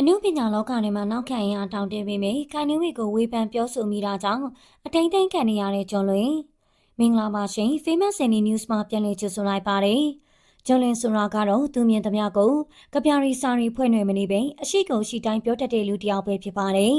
အနုပညာလောကထဲမှာနောက်ခံရင်အတောင်တင်ပေမယ့်ခိုင်နှင်းဝေကိုဝေဖန်ပြောဆိုမိတာကြောင့်အထိန်ထိန်ခံနေရတဲ့ကျွန်းလွင်မင်္ဂလာပါရှင် Famous Sunny News မှာပြန်လည်ကြိုဆိုလိုက်ပါတယ်ကျွန်းလွင်ဆိုတာကတော့သူမြင်သမျှကိုကပြရီစာရီဖွဲ့နှွယ်မနေပင်အရှိကုန်ရှိတိုင်းပြောတတ်တဲ့လူတစ်ယောက်ပဲဖြစ်ပါတယ်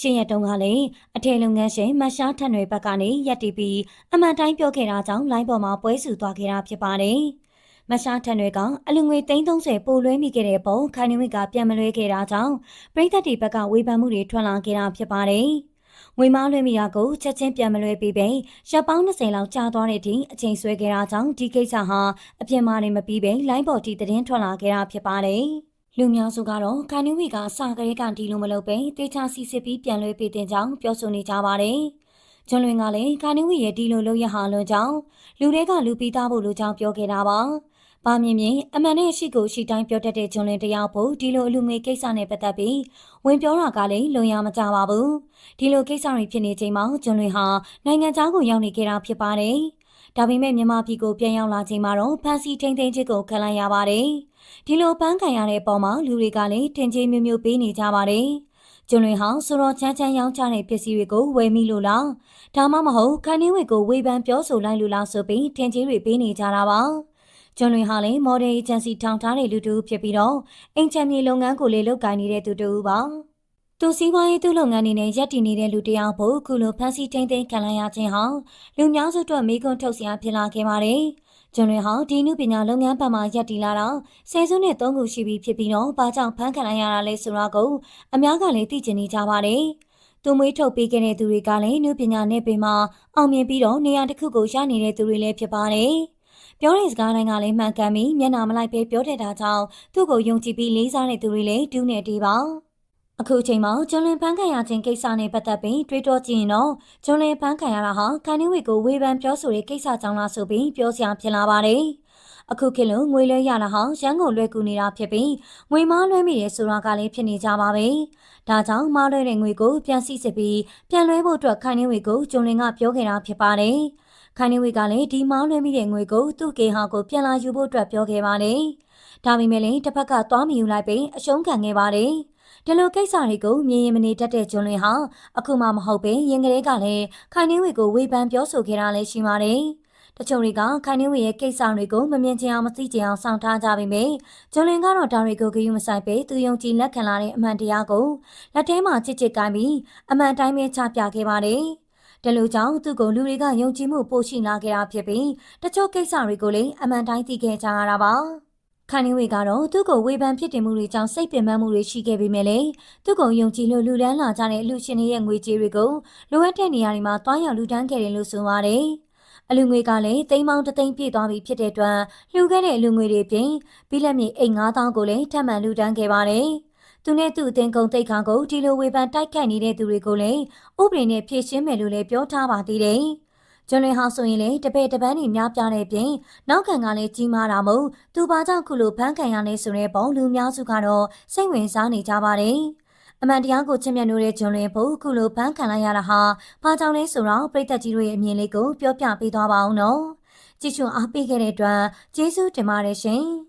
ရှင်းရတုံးကလည်းအထည်လုပ်ငန်းရှင်မရှားထန်တွေဘက်ကနေရက်တီပြီးအမှန်တိုင်းပြောခဲ့တာကြောင့်လိုင်းပေါ်မှာပွဲစုသွားခဲ့တာဖြစ်ပါတယ်။ မရှားထန်တွေကအလူငွေ330ပိုလွှဲမိခဲ့တဲ့ပုံခိုင်နေဝိကပြန်မလွှဲခဲ့တာကြောင့်ပြည်သက်တွေဘက်ကဝေဖန်မှုတွေထွက်လာခဲ့တာဖြစ်ပါတယ်။ငွေမားလွှဲမိတာကိုချက်ချင်းပြန်မလွှဲပြီးပဲရပ်ပေါင်း20လောက်ကြာသွားတဲ့အထိအချိန်ဆွဲခဲ့တာကြောင့်ဒီကိစ္စဟာအပြင်းမာနေမပြီးပဲလိုင်းပေါ်တီသတင်းထွက်လာခဲ့တာဖြစ်ပါတယ်။လူများစုကတော့ခိုင်နေဝိကအစာကလေးကဒီလိုမလုပ်ပဲတေချာစီစစ်ပြီးပြန်လွှဲပေးတဲ့ကြောင်းပြောဆိုနေကြပါတယ်။ကျွန်းလွင်ကလည်းခိုင်နေဝိရဲ့ဒီလိုလုပ်ရဟာလွန်ကြောင်းလူတွေကလူပြီးသားဖို့လူကြောင်းပြောခဲ့တာပါ။ ပါမြင်မြင်အမှန်နဲ့ရှိကိုရှိတိုင်းပြောတတ်တဲ့ကျွန်းလင်းတယောက်ဖို့ဒီလိုအလူငွေကိစ္စနဲ့ပတ်သက်ပြီးဝင်ပြောတာကလည်းလွန်ရမကြပါဘူးဒီလိုကိစ္စတွေဖြစ်နေချိန်မှာကျွန်းလင်းဟာနိုင်ငံသားကိုရောက်နေကြတာဖြစ်ပါတယ်ဒါပေမဲ့မြန်မာပြည်ကိုပြန်ရောက်လာချိန်မှာတော့ဖန်စီထိန်ထိန်ချစ်ကိုခံလိုက်ရပါတယ်ဒီလိုပန်းခံရတဲ့ပုံမှာလူတွေကလည်းတင်ကြီးမျိုးမျိုးပေးနေကြပါတယ်ကျွန်းလွင်ဟောင်းဆိုတော့ချမ်းချမ်းရောင်းချတဲ့ပစ္စည်းတွေကိုဝယ်မိလို့လားဒါမှမဟုတ်ခန်းင်းဝေကိုဝေဖန်ပြောဆိုလိုက်လို့လားဆိုပြီးတင်ကြီးတွေပေးနေကြတာပါ ကျွန်းလွင်ဟာလည်း model agency ထောင်ထားတဲ့လူတူဖြစ်ပြီးတော့အင်ချမ်းမြေလုပ်ငန်းကိုလည်းလုပ်ကိုင်နေတဲ့သူတူပါသူစည်းပွားရေးသူလုပ်ငန်းနေနဲ့ရပ်တည်နေတဲ့လူတယောက်ဖို့ခုလိုဖန်စီထိန်သိမ်းခံလိုက်ရခြင်းဟာလူများစုအတွက်မိကွန်းထုတ်စရာဖြစ်လာခဲ့ပါတယ်။ကျွန်းလွင်ဟာဒီနုပညာလုပ်ငန်းဘက်မှာရပ်တည်လာတော့ဆယ်စုနှစ်သုံးခုရှိပြီဖြစ်ပြီးတော့ဘာကြောင့်ဖန်ခံလိုက်ရတာလဲဆိုတာကိုအများကလည်းသိကျင်နေကြပါတယ်။သူမွေးထုတ်ပေးခဲ့တဲ့သူတွေကလည်းနုပညာနဲ့ပင်မှာအောင်မြင်ပြီးတော့နေရာတစ်ခုကိုရနေတဲ့သူတွေလည်းဖြစ်ပါတယ်။ ပြောတဲ့စကားတိုင်းကလည်းမှန်ကန်ပြီးမျက်နှာမလိုက်ပဲပြောတဲ့တာကြောင့်သူ့ကိုယုံကြည်ပြီးလေးစားတဲ့သူတွေလည်းတူးနေတေးပါအခုချိန်မှာကျွန်းလင်းဖန်းခံရခြင်းကိစ္စနဲ့ပတ်သက်ပြီးတွေးတောကြည့်ရင်တော့ကျွန်းလင်းဖန်းခံရတာဟာခိုင်နှင်းဝေကိုဝေဖန်ပြောဆိုတဲ့ကိစ္စကြောင့်လားဆိုပြီးပြောစရာဖြစ်လာပါတယ်အခုခေတ်လုံးငွေလဲရတာဟာရန်ကုန်လွယ်ကူနေတာဖြစ်ပြီးငွေမားလွှဲမိတယ်ဆိုတာကလည်းဖြစ်နေကြပါပဲ။ဒါကြောင့်မားလွှဲတဲ့ငွေကိုပြန်စီစစ်ပြီးပြန်လွှဲဖို့အတွက်ခိုင်နှင်းဝေကိုကျွန်းလင်းကပြောခဲ့တာဖြစ်ပါတယ်။ ခိုင်နေဝေကလည်းဒီမောင်းလွှဲမိတဲ့ငွေကိုသူ့ကေဟာကိုပြန်လာယူဖို့အတွက်ပြောခဲ့ပါတယ်။ဒါပေမဲ့လည်းတစ်ဖက်ကသွားမယူလိုက်ပြီးအရှုံးခံခဲ့ပါတယ်။ဒီလိုကိစ္စတွေကိုမြင်ရင်မနေတတ်တဲ့ကျွန်းလင်းဟာအခုမှမဟုတ်ပဲရင်ကလေးကလည်းခိုင်နေဝေကိုဝေဖန်ပြောဆိုခဲ့တာလည်းရှိပါတယ်။တချို့တွေကခိုင်နှင်းဝေရဲ့ကိစ္စတွေကိုမမြင်ချင်အောင်မသိချင်အောင်စောင့်ထားကြပေမယ့်ဂျွန်လင်ကတော့ဒါတွေကိုဂရုမစိုက်ပဲသူယုံကြည်လက်ခံလာတဲ့အမှန်တရားကိုလက်ထဲမှာချစ်ချစ်ကိုင်းပြီးအမှန်တိုင်းပဲချပြခဲ့ပါတယ်။ ဒါလိုကြောင့်သူ့ကိုလူတွေကယုံကြည်မှုပိုရှိလာခဲ့တာဖြစ်ပြီးတချို့ကိစ္စတွေကိုလည်းအမှန်တိုင်းသိခဲ့ကြရတာပါခန်နီဝေကတော့သူ့ကိုဝေဖန်ဖြစ်တင်မှုတွေကြောင့်စိတ်ပင်ပန်းမှုတွေရှိခဲ့ပေမဲ့လည်းသူ့ကိုယုံကြည်လို့လူလန်းလာကြတဲ့လူရှင်တွေရဲ့ငွေကြေးတွေကိုလိုအပ်တဲ့နေရာတွေမှာတွားရောက်လူတန်းခဲ့တယ်လို့ဆိုပါတယ်။အလူငွေကလည်းတိမ်မောင်းတသိန်းပြည့်သွားပြီဖြစ်တဲ့အတွက်လှူခဲ့တဲ့အလူငွေတွေပြင်ပြီးလက်မြေအိမ်9000ကိုလည်းထပ်မံလူတန်းခဲ့ပါတယ်။ သူနဲ့သူ့အသင်ကုံတိတ်ခါကိုဒီလိုဝေဖန်တိုက်ခိုက်နေတဲ့သူတွေကိုလည်းဥပဒေနဲ့ဖြေရှင်းမယ်လို့လည်းပြောထားပါသေးတယ်။ကျွန်းလင်းဟောင်းဆိုရင်လည်းတပည့်တပန်းတွေများပြားတဲ့ပြင်နောက်ခံကလည်းကြီးမားတာမို့သူဘာကြောင့်ခုလိုဖမ်းခံရလဲဆိုတဲ့ပုံလူများစုကတော့စိတ်ဝင်စားနေကြပါတယ်။အမှန်တရားကိုချစ်မြတ်နိုးတဲ့ဂျွန်လင်းဖို့ခုလိုဖမ်းခံလိုက်ရတာဟာဘာကြောင့်လဲဆိုတော့ပြည်သက်ကြီးတို့ရဲ့အမြင်လေးကိုပြောပြပေးသွားပါအောင်နော်။ကြည့်ချွန်အားပေးခဲ့တဲ့အတွက်ကျေးဇူးတင်ပါတယ်ရှင်။